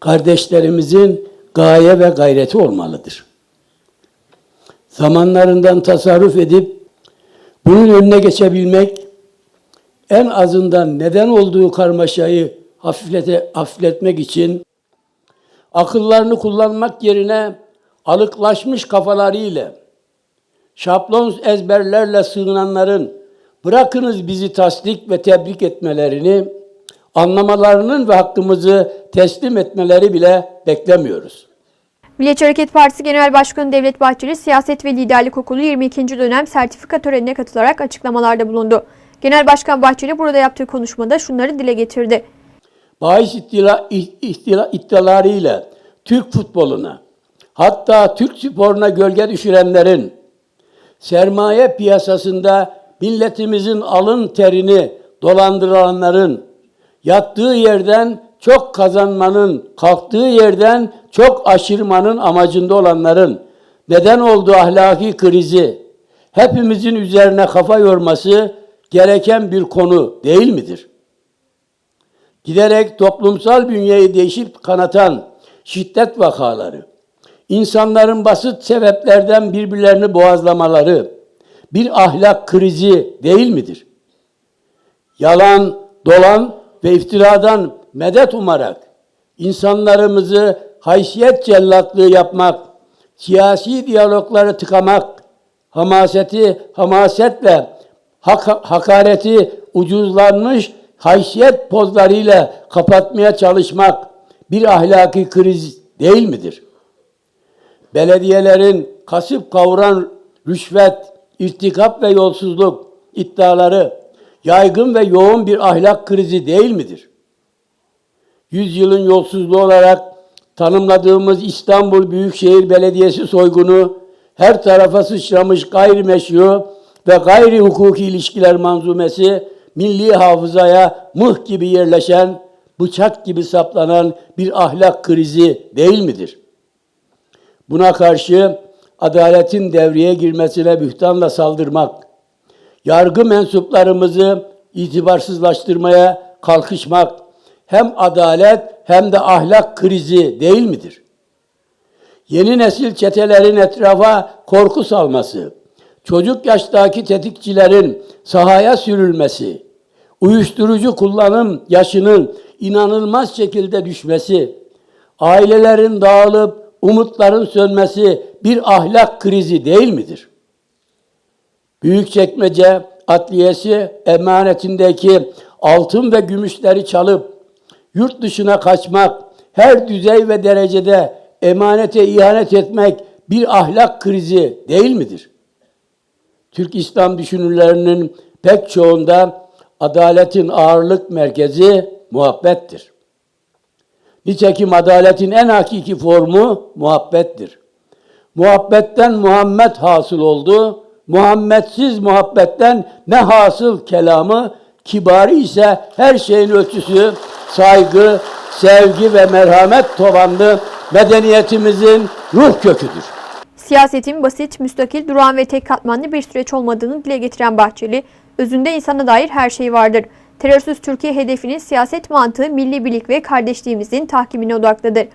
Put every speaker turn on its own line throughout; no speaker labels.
kardeşlerimizin gaye ve gayreti olmalıdır. Zamanlarından tasarruf edip bunun önüne geçebilmek en azından neden olduğu karmaşayı hafiflete, hafifletmek için akıllarını kullanmak yerine alıklaşmış kafalarıyla şablon ezberlerle sığınanların bırakınız bizi tasdik ve tebrik etmelerini, anlamalarının ve hakkımızı teslim etmeleri bile beklemiyoruz.
Milliyetçi Hareket Partisi Genel Başkanı Devlet Bahçeli, Siyaset ve Liderlik Okulu 22. dönem sertifika törenine katılarak açıklamalarda bulundu. Genel Başkan Bahçeli burada yaptığı konuşmada şunları dile getirdi.
bahis ihtila, ihtila, iddialarıyla Türk futboluna hatta Türk sporuna gölge düşürenlerin sermaye piyasasında milletimizin alın terini dolandıranların yattığı yerden çok kazanmanın, kalktığı yerden çok aşırmanın amacında olanların neden olduğu ahlaki krizi hepimizin üzerine kafa yorması gereken bir konu değil midir? giderek toplumsal bünyeyi değişip kanatan şiddet vakaları, insanların basit sebeplerden birbirlerini boğazlamaları bir ahlak krizi değil midir? Yalan, dolan ve iftiradan medet umarak insanlarımızı haysiyet cellatlığı yapmak, siyasi diyalogları tıkamak, hamaseti hamasetle hak, hakareti ucuzlanmış haysiyet pozlarıyla kapatmaya çalışmak bir ahlaki kriz değil midir? Belediyelerin kasıp kavuran rüşvet, irtikap ve yolsuzluk iddiaları yaygın ve yoğun bir ahlak krizi değil midir? Yüzyılın yolsuzluğu olarak tanımladığımız İstanbul Büyükşehir Belediyesi soygunu her tarafa sıçramış gayrimeşru ve gayri hukuki ilişkiler manzumesi milli hafızaya mıh gibi yerleşen, bıçak gibi saplanan bir ahlak krizi değil midir? Buna karşı adaletin devreye girmesine bühtanla saldırmak, yargı mensuplarımızı itibarsızlaştırmaya kalkışmak hem adalet hem de ahlak krizi değil midir? Yeni nesil çetelerin etrafa korku salması, çocuk yaştaki tetikçilerin sahaya sürülmesi, uyuşturucu kullanım yaşının inanılmaz şekilde düşmesi, ailelerin dağılıp umutların sönmesi bir ahlak krizi değil midir? Büyükçekmece Adliyesi emanetindeki altın ve gümüşleri çalıp yurt dışına kaçmak, her düzey ve derecede emanete ihanet etmek bir ahlak krizi değil midir? Türk İslam düşünürlerinin pek çoğunda adaletin ağırlık merkezi muhabbettir. Nitekim adaletin en hakiki formu muhabbettir. Muhabbetten Muhammed hasıl oldu. Muhammedsiz muhabbetten ne hasıl kelamı, kibarı ise her şeyin ölçüsü, saygı, sevgi ve merhamet tabanlı medeniyetimizin ruh köküdür.
Siyasetin basit, müstakil, durağan ve tek katmanlı bir süreç olmadığını dile getiren Bahçeli, özünde insana dair her şey vardır. Terörsüz Türkiye hedefinin siyaset mantığı milli birlik ve kardeşliğimizin tahkimine odaklıdır.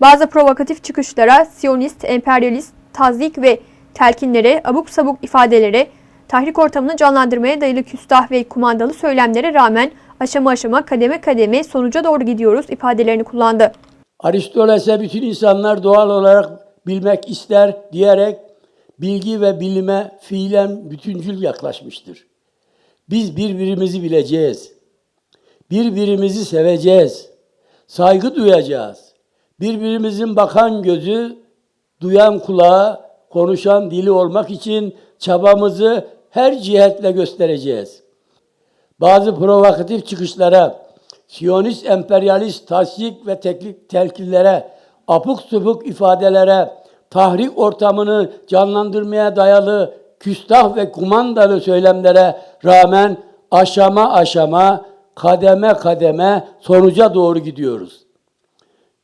Bazı provokatif çıkışlara, siyonist, emperyalist, tazik ve telkinlere, abuk sabuk ifadelere, tahrik ortamını canlandırmaya dayalı küstah ve kumandalı söylemlere rağmen aşama aşama, kademe kademe sonuca doğru gidiyoruz ifadelerini kullandı.
Aristoteles'e bütün insanlar doğal olarak bilmek ister diyerek bilgi ve bilime fiilen bütüncül yaklaşmıştır. Biz birbirimizi bileceğiz. Birbirimizi seveceğiz. Saygı duyacağız. Birbirimizin bakan gözü, duyan kulağı, konuşan dili olmak için çabamızı her cihetle göstereceğiz. Bazı provokatif çıkışlara, Siyonist emperyalist tasdik ve teklik, telkillere, apuk subuk ifadelere, tahrik ortamını canlandırmaya dayalı küstah ve kumandalı söylemlere rağmen aşama aşama, kademe kademe sonuca doğru gidiyoruz.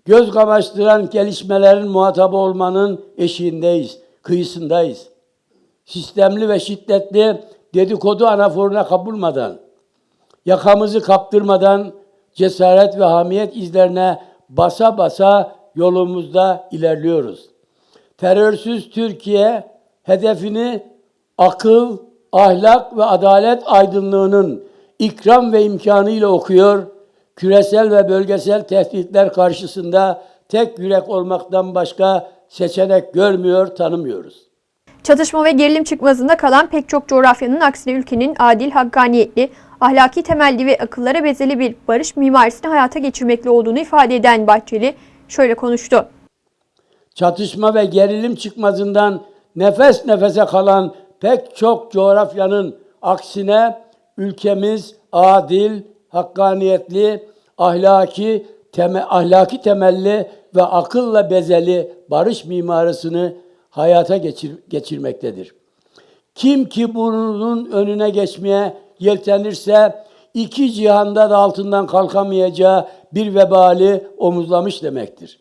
Göz kamaştıran gelişmelerin muhatabı olmanın eşiğindeyiz, kıyısındayız. Sistemli ve şiddetli dedikodu anaforuna kapılmadan, yakamızı kaptırmadan cesaret ve hamiyet izlerine basa basa yolumuzda ilerliyoruz. Terörsüz Türkiye hedefini akıl, ahlak ve adalet aydınlığının ikram ve imkanıyla okuyor. Küresel ve bölgesel tehditler karşısında tek yürek olmaktan başka seçenek görmüyor, tanımıyoruz.
Çatışma ve gerilim çıkmazında kalan pek çok coğrafyanın aksine ülkenin adil, hakkaniyetli, ahlaki temelli ve akıllara bezeli bir barış mimarisini hayata geçirmekle olduğunu ifade eden Bahçeli şöyle konuştu.
çatışma ve gerilim çıkmazından nefes nefese kalan pek çok coğrafyanın aksine ülkemiz adil, hakkaniyetli, ahlaki, teme, ahlaki temelli ve akılla bezeli barış mimarisini hayata geçir, geçirmektedir. Kim ki bunun önüne geçmeye yeltenirse iki cihanda da altından kalkamayacağı bir vebali omuzlamış demektir.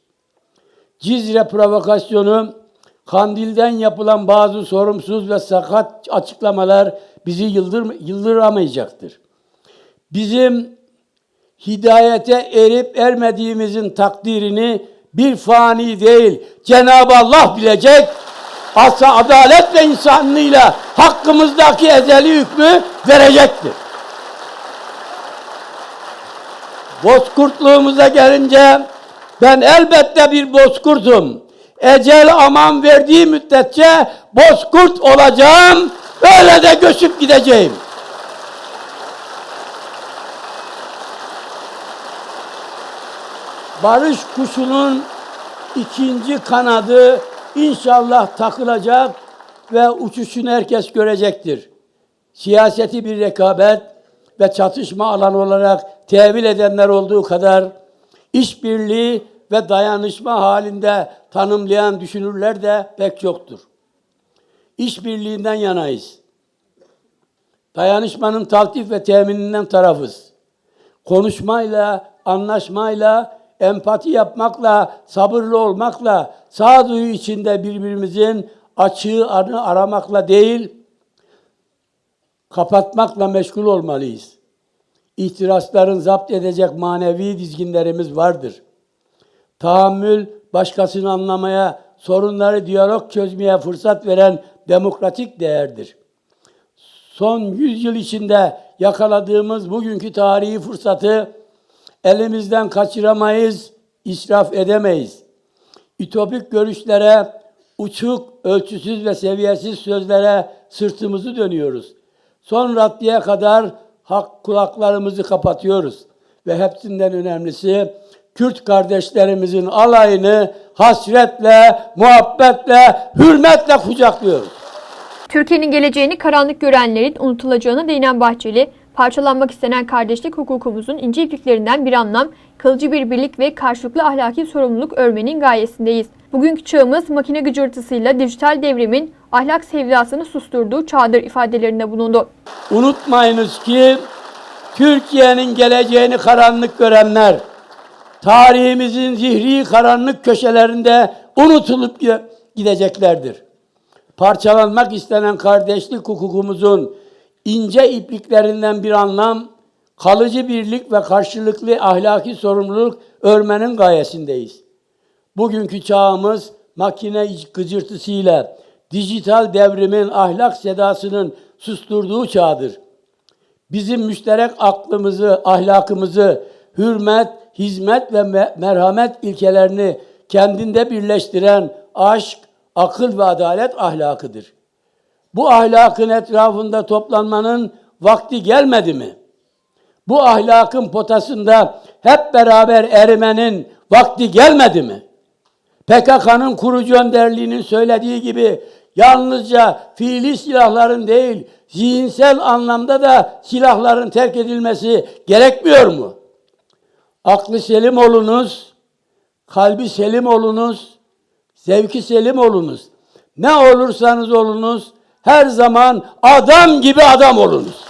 Cizre provokasyonu, Kandil'den yapılan bazı sorumsuz ve sakat açıklamalar bizi yıldır, yıldıramayacaktır. Bizim hidayete erip ermediğimizin takdirini bir fani değil, Cenab-ı Allah bilecek. Asa adalet ve insanlığıyla hakkımızdaki ezeli hükmü verecektir. Bozkurtluğumuza gelince ben elbette bir bozkurtum. Ecel aman verdiği müddetçe bozkurt olacağım. Öyle de göçüp gideceğim. Barış kuşunun ikinci kanadı inşallah takılacak ve uçuşunu herkes görecektir. Siyaseti bir rekabet ve çatışma alanı olarak tevil edenler olduğu kadar işbirliği ve dayanışma halinde tanımlayan düşünürler de pek çoktur. İşbirliğinden yanayız. Dayanışmanın taltif ve temininden tarafız. Konuşmayla, anlaşmayla, empati yapmakla, sabırlı olmakla, sağduyu içinde birbirimizin açığı anı aramakla değil, kapatmakla meşgul olmalıyız. İhtirasların zapt edecek manevi dizginlerimiz vardır. Tahammül, başkasını anlamaya, sorunları diyalog çözmeye fırsat veren demokratik değerdir. Son yüzyıl içinde yakaladığımız bugünkü tarihi fırsatı elimizden kaçıramayız, israf edemeyiz. Ütopik görüşlere, uçuk, ölçüsüz ve seviyesiz sözlere sırtımızı dönüyoruz. Son raddeye kadar hak kulaklarımızı kapatıyoruz. Ve hepsinden önemlisi Kürt kardeşlerimizin alayını hasretle, muhabbetle, hürmetle kucaklıyoruz.
Türkiye'nin geleceğini karanlık görenlerin unutulacağına değinen Bahçeli, parçalanmak istenen kardeşlik hukukumuzun ince ipliklerinden bir anlam, kalıcı bir birlik ve karşılıklı ahlaki sorumluluk örmenin gayesindeyiz. Bugünkü çağımız makine gıcırtısıyla dijital devrimin ahlak sevdasını susturduğu çağdır ifadelerinde bulundu.
Unutmayınız ki Türkiye'nin geleceğini karanlık görenler, tarihimizin zihri karanlık köşelerinde unutulup gide- gideceklerdir. Parçalanmak istenen kardeşlik hukukumuzun ince ipliklerinden bir anlam, kalıcı birlik ve karşılıklı ahlaki sorumluluk örmenin gayesindeyiz. Bugünkü çağımız makine gıcırtısıyla dijital devrimin ahlak sedasının susturduğu çağdır. Bizim müşterek aklımızı, ahlakımızı, hürmet, hizmet ve me- merhamet ilkelerini kendinde birleştiren aşk, akıl ve adalet ahlakıdır. Bu ahlakın etrafında toplanmanın vakti gelmedi mi? Bu ahlakın potasında hep beraber erimenin vakti gelmedi mi? PKK'nın kurucu önderliğinin söylediği gibi yalnızca fiili silahların değil, zihinsel anlamda da silahların terk edilmesi gerekmiyor mu? Aklı selim olunuz, kalbi selim olunuz, zevki selim olunuz. Ne olursanız olunuz, her zaman adam gibi adam olunuz.